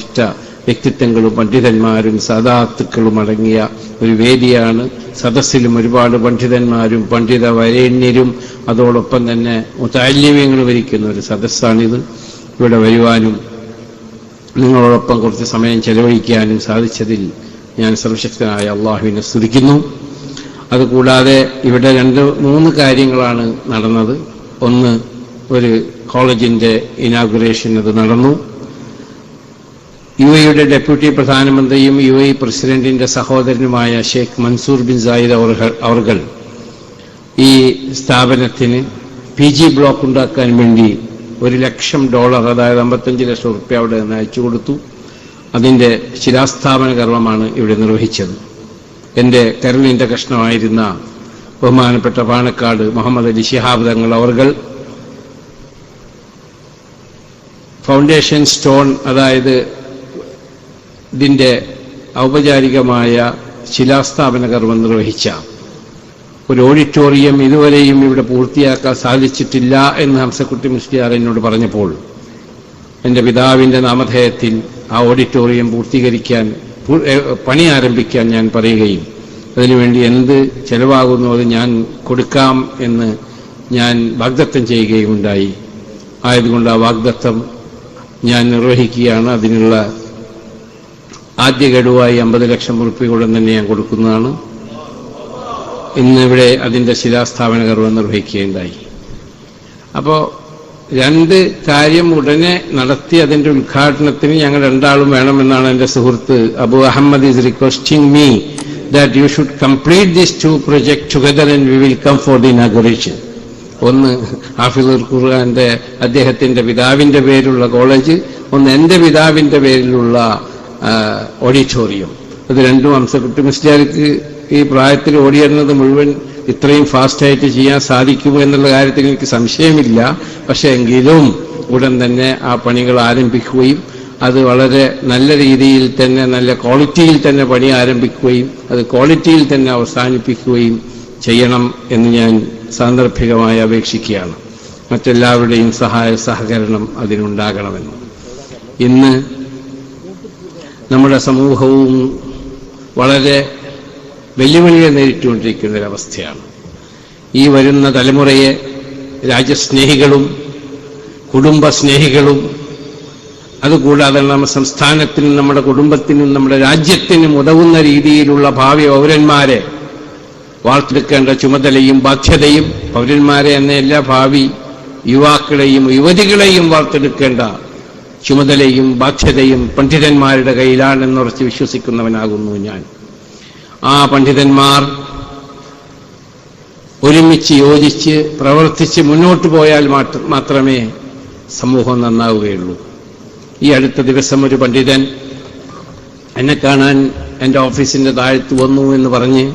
വിശിഷ്ട വ്യക്തിത്വങ്ങളും പണ്ഡിതന്മാരും സദാത്തുക്കളും അടങ്ങിയ ഒരു വേദിയാണ്. സദസ്സിലും ഒരുപാട് പണ്ഡിതന്മാരും പണ്ഡിത വരേണ്യരും അതോടൊപ്പം തന്നെ മുത്താല്യമ്യങ്ങളും വരിക്കുന്ന ഒരു സദസ്സാണിത്. ഇവിടെ വരുവാനും നിങ്ങളോടൊപ്പം കുറച്ച് സമയം ചെലവഴിക്കാനും സാധിച്ചതിൽ ഞാൻ സർവശക്തനായ അള്ളാഹുവിനെ സ്തുതിക്കുന്നു. അതുകൂടാതെ ഇവിടെ രണ്ട് മൂന്ന് കാര്യങ്ങളാണ് നടന്നത്. ഒന്ന് ഒരു കോളേജിന്റെ ഇനാഗുറേഷൻ അത് നടന്നു. യു എയുടെ ഡെപ്യൂട്ടി പ്രധാനമന്ത്രിയും യു എ പ്രസിഡന്റിന്റെ സഹോദരനുമായ ഷെയ്ഖ് മൻസൂർ ബിൻ സായിദ് അവർ ഈ സ്ഥാപനത്തിന് പി ജി ബ്ലോക്ക് ഉണ്ടാക്കാൻ വേണ്ടി ഒരു ലക്ഷം ഡോളർ അതായത് അമ്പത്തഞ്ച് ലക്ഷം റുപ്യ അവിടെ നിന്ന് അയച്ചു കൊടുത്തു. അതിന്റെ ശിലാസ്ഥാപന കർമ്മമാണ് ഇവിടെ നിർവഹിച്ചത്. എന്റെ കരുണിന്റെ കഷ്ണമായിരുന്ന ബഹുമാനപ്പെട്ട പാണക്കാട് മുഹമ്മദ് അലി ശിഹാബ് തങ്ങൾ അവർകൾ ഫൗണ്ടേഷൻ സ്റ്റോൺ അതായത് ഇതിന്റെ ഔപചാരികമായ ശിലാസ്ഥാപന കർമ്മം നിർവഹിച്ച ഒരു ഓഡിറ്റോറിയം ഇതുവരെയും ഇവിടെ പൂർത്തിയാക്കാൻ സാധിച്ചിട്ടില്ല എന്ന് ഹംസക്കുട്ടി മുസ്ലിയാർ എന്നോട് പറഞ്ഞപ്പോൾ എന്റെ പിതാവിന്റെ നാമധേയത്തിൽ ആ ഓഡിറ്റോറിയം പൂർത്തീകരിക്കാൻ പണി ആരംഭിക്കാൻ ഞാൻ പറയുകയും അതിനുവേണ്ടി എന്ത് ചെലവാകുന്നു അത് ഞാൻ കൊടുക്കാം എന്ന് ഞാൻ വാഗ്ദത്തം ചെയ്യുകയും ഉണ്ടായി ആയതുകൊണ്ട് ആ വാഗ്ദത്തം ഞാൻ നിർവഹിക്കുകയാണ്. അതിനുള്ള ആദ്യ ഗഡുവായി അമ്പത് ലക്ഷം ഉറുപ്പിക തന്നെ ഞാൻ കൊടുക്കുന്നതാണ്. ഇന്നിവിടെ അതിന്റെ ശിലാസ്ഥാപന കർമ്മം നിർവഹിക്കുകയുണ്ടായി അപ്പോ രണ്ട് കാര്യം ഉടനെ നടത്തി അതിന്റെ ഉദ്ഘാടനത്തിന് ഞങ്ങൾ രണ്ടാളും വേണമെന്നാണ് എന്റെ സുഹൃത്ത് Abu Ahmed is requesting me that you should complete this to project together and we will come for the inauguration ഒന്ന് ഹാഫിദുൽ ഖുർആന്റെ അദ്ദേഹത്തിന്റെ പിതാവിന്റെ പേരിലുള്ള കോളേജ് ഒന്ന് എന്റെ പിതാവിന്റെ പേരിലുള്ള ഓഡിറ്റോറിയം. അത് രണ്ടും അംസക്കുട്ടി മുസ്ലിയാർക്ക് ഈ പ്രായത്തിൽ ഓടിയിരുന്നത് മുഴുവൻ ഇത്രയും ഫാസ്റ്റായിട്ട് ചെയ്യാൻ സാധിക്കുമോ എന്നുള്ള കാര്യത്തിൽ എനിക്ക് സംശയമില്ല. പക്ഷേ എങ്കിലും ഉടൻ തന്നെ ആ പണികൾ ആരംഭിക്കുകയും അത് വളരെ നല്ല രീതിയിൽ തന്നെ നല്ല ക്വാളിറ്റിയിൽ തന്നെ പണി ആരംഭിക്കുകയും അത് ക്വാളിറ്റിയിൽ തന്നെ അവസാനിപ്പിക്കുകയും ചെയ്യണം എന്ന് ഞാൻ സാന്ദർഭികമായി അപേക്ഷിക്കുകയാണ്. മറ്റെല്ലാവരുടെയും സഹായ സഹകരണം അതിനുണ്ടാകണമെന്ന്. ഇന്ന് നമ്മുടെ സമൂഹവും വളരെ വെല്ലുവിളിയെ നേരിട്ടുകൊണ്ടിരിക്കുന്ന ഒരവസ്ഥയാണ് ഈ വരുന്ന തലമുറയെ രാജ്യസ്നേഹികളും കുടുംബസ്നേഹികളും അതുകൂടാതെ നമ്മുടെ സംസ്ഥാനത്തിനും നമ്മുടെ കുടുംബത്തിനും നമ്മുടെ രാജ്യത്തിനും ഉതവുന്ന രീതിയിലുള്ള ഭാവി പൗരന്മാരെ വാർത്തെടുക്കേണ്ട ചുമതലയും ബാധ്യതയും പൗരന്മാരെ എന്ന എല്ലാ ഭാവി യുവാക്കളെയും യുവതികളെയും വാർത്തെടുക്കേണ്ട ചുമതലയും ബാധ്യതയും പണ്ഡിതന്മാരുടെ കയ്യിലാണെന്നുറച്ച് വിശ്വസിക്കുന്നവനാകുന്നു ഞാൻ. ആ പണ്ഡിതന്മാർ ഒരുമിച്ച് യോജിച്ച് പ്രവർത്തിച്ച് മുന്നോട്ട് പോയാൽ മാത്രമേ സമൂഹം നന്നാവുകയുള്ളൂ. ഈ അടുത്ത ദിവസം ഒരു പണ്ഡിതൻ എന്നെ കാണാൻ എന്റെ ഓഫീസിന്റെ താഴത്ത് വന്നു എന്ന് പറഞ്ഞ്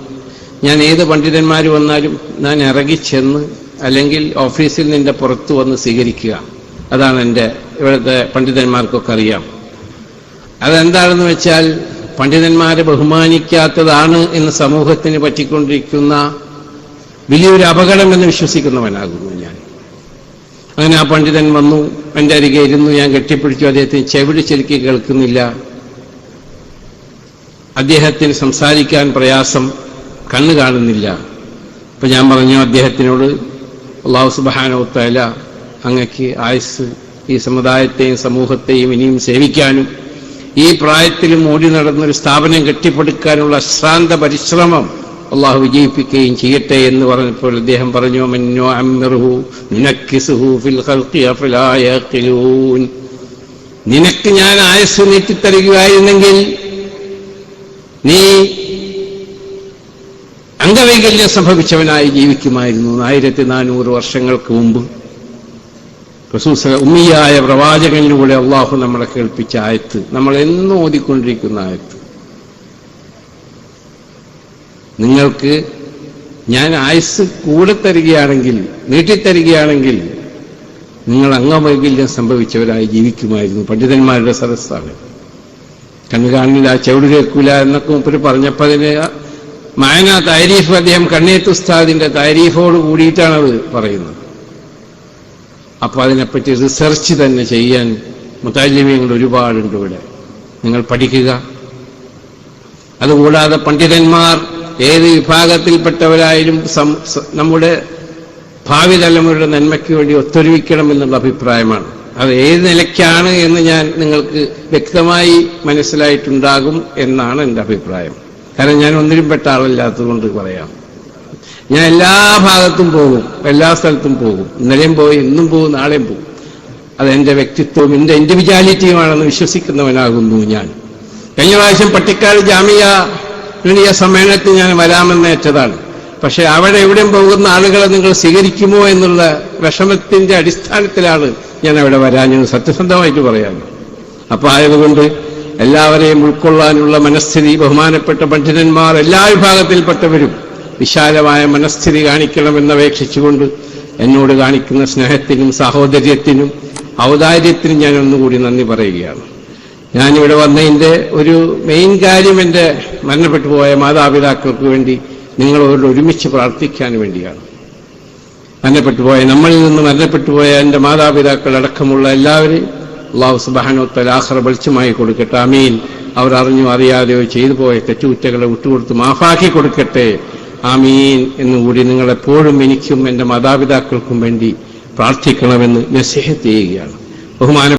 ഞാൻ ഏത് പണ്ഡിതന്മാർ വന്നാലും ഞാൻ ഇറങ്ങിച്ചെന്ന് അല്ലെങ്കിൽ ഓഫീസിൽ നിന്റെ പുറത്ത് വന്ന് സ്വീകരിക്കുക. അതാണ് എന്റെ ഇവിടുത്തെ പണ്ഡിതന്മാർക്കൊക്കെ അറിയാം. അതെന്താണെന്ന് വെച്ചാൽ പണ്ഡിതന്മാരെ ബഹുമാനിക്കാത്തതാണ് എന്ന് സമൂഹത്തിന് പറ്റിക്കൊണ്ടിരിക്കുന്ന വലിയൊരു അപകടം എന്ന് വിശ്വസിക്കുന്നവനാകുന്നു ഞാൻ. അങ്ങനെ ആ പണ്ഡിതൻ വന്നു എന്റെ അരികെ ഇരുന്നു ഞാൻ കെട്ടിപ്പിടിച്ചു അദ്ദേഹത്തിന് ചെവിടി ചെലുക്കി കേൾക്കുന്നില്ല. അദ്ദേഹത്തിന് സംസാരിക്കാൻ പ്രയാസം കണ്ണ് കാണുന്നില്ല. അപ്പൊ ഞാൻ പറഞ്ഞു അദ്ദേഹത്തിനോട് അള്ളാഹു സുബാനോത്തല അങ്ങക്ക് ആയുസ് ഈ സമുദായത്തെയും സമൂഹത്തെയും ഇനിയും സേവിക്കാനും ഈ പ്രായത്തിലും ഓടി നടന്നൊരു സ്ഥാപനം കെട്ടിപ്പടുക്കാനുള്ള അശ്രാന്ത പരിശ്രമം അള്ളാഹു വിജയിപ്പിക്കുകയും ചെയ്യട്ടെ എന്ന് പറഞ്ഞപ്പോൾ അദ്ദേഹം പറഞ്ഞു "മന്നോ അമ്മിറുഹു നുനക്കിസുഹു ഫിൽ ഖൽഖി അഫലാ നിനക്ക് ഞാൻ ആയസ് നീട്ടിത്തരികയായിരുന്നെങ്കിൽ നീ അംഗവൈകല്യം സംഭവിച്ചവനായി ജീവിക്കുമായിരുന്നു ആയിരത്തി നാനൂറ് വർഷങ്ങൾക്ക് മുമ്പ്. റസൂസ ഉമ്മിയായ പ്രവാചകനിലൂടെ അള്ളാഹു നമ്മളെ കേൾപ്പിച്ച ആയത്ത് നമ്മൾ എന്നും ഓതിക്കൊണ്ടിരിക്കുന്ന ആയത്ത്. നിങ്ങൾക്ക് ഞാൻ ആയുസ് കൂടെ തരികയാണെങ്കിൽ നീട്ടിത്തരികയാണെങ്കിൽ നിങ്ങൾ അംഗവൈകല്യം സംഭവിച്ചവരായി ജീവിക്കുമായിരുന്നു പണ്ഡിതന്മാരുടെ സദസ്സാണ്. കണ്ണു കാണില്ല ചെവിട് കേൾക്കില്ല എന്നൊക്കെ മുപ്പര് പറഞ്ഞപ്പോൾ അതിന് മായന താരീഫ് അദ്ദേഹം കണ്ണേത്ത് ഉസ്താദിന്റെ താരീഫോട് കൂടിയിട്ടാണ് അത് പറയുന്നത്. അപ്പൊ അതിനെപ്പറ്റി റിസർച്ച് തന്നെ ചെയ്യാൻ മുത്താലിമ്യങ്ങൾ ഒരുപാടുണ്ട് ഇവിടെ. നിങ്ങൾ പഠിക്കുക. അതുകൂടാതെ പണ്ഡിതന്മാർ ഏത് വിഭാഗത്തിൽപ്പെട്ടവരായാലും നമ്മുടെ ഭാവി തലമുറയുടെ നന്മയ്ക്ക് വേണ്ടി ഒത്തൊരുമിക്കണം എന്നുള്ള അഭിപ്രായമാണ്. അത് ഏത് നിലയ്ക്കാണ് എന്ന് ഞാൻ നിങ്ങൾക്ക് വ്യക്തമായി മനസ്സിലായിട്ടുണ്ടാകും എന്നാണ് എന്റെ അഭിപ്രായം. കാരണം ഞാൻ ഒന്നിനും പെട്ട ആളല്ലാത്തതുകൊണ്ട് പറയാം. ഞാൻ എല്ലാ ഭാഗത്തും പോകും എല്ലാ സ്ഥലത്തും പോകും. ഇന്നലെയും പോയി ഇന്നും പോകും നാളെയും പോകും. അതെന്റെ വ്യക്തിത്വവും എന്റെ ഇൻഡിവിജ്വാലിറ്റിയുമാണെന്ന് വിശ്വസിക്കുന്നവനാകുന്നു ഞാൻ. കഴിഞ്ഞ പ്രാവശ്യം പട്ടിക്കാട് ജാമിയ യൂണിയ സമ്മേളനത്തിൽ ഞാൻ വരാമെന്ന് ഏറ്റതാണ് പക്ഷെ അവിടെ എവിടെയും പോകുന്ന ആളുകളെ നിങ്ങൾ സ്വീകരിക്കുമോ എന്നുള്ള വിഷമത്തിന്റെ അടിസ്ഥാനത്തിലാണ് ഞാൻ അവിടെ വരാൻ ഞാൻ സത്യസന്ധമായിട്ട് പറയാം. അപ്പൊ ആയതുകൊണ്ട് എല്ലാവരെയും ഉൾക്കൊള്ളാനുള്ള മനസ്ഥിതി ബഹുമാനപ്പെട്ട പണ്ഡിതന്മാർ എല്ലാ വിഭാഗത്തിൽപ്പെട്ടവരും വിശാലമായ മനസ്ഥിതി കാണിക്കണമെന്നപേക്ഷിച്ചുകൊണ്ട് എന്നോട് കാണിക്കുന്ന സ്നേഹത്തിനും സാഹോദര്യത്തിനും ഔദാര്യത്തിനും ഞാൻ ഒന്നുകൂടി നന്ദി പറയുകയാണ്. ഞാനിവിടെ വന്നതിന്റെ ഒരു മെയിൻ കാര്യം എന്റെ മരണപ്പെട്ടു പോയ മാതാപിതാക്കൾക്ക് വേണ്ടി നിങ്ങളോട് ഒരുമിച്ച് പ്രാർത്ഥിക്കാൻ വേണ്ടിയാണ്. മരണപ്പെട്ടു പോയ നമ്മളിൽ നിന്ന് മരണപ്പെട്ടു പോയ എന്റെ മാതാപിതാക്കൾ അടക്കമുള്ള എല്ലാവരെയും അള്ളാഹു സുബാനോത്തൽ ആഹ്റ വെളിച്ചമായി കൊടുക്കട്ടെ. അമീൻ അവർ അറിഞ്ഞോ അറിയാതെയോ ചെയ്തു പോയ തെറ്റുകുറ്റകളെ വിട്ടുകൊടുത്ത് മാഫാക്കി കൊടുക്കട്ടെ. ആമീൻ എന്നുകൂടി നിങ്ങളെപ്പോഴും എനിക്കും എന്റെ മാതാപിതാക്കൾക്കും വേണ്ടി പ്രാർത്ഥിക്കണമെന്ന് നസീഹത്ത് ചെയ്യുകയാണ്. ബഹുമാന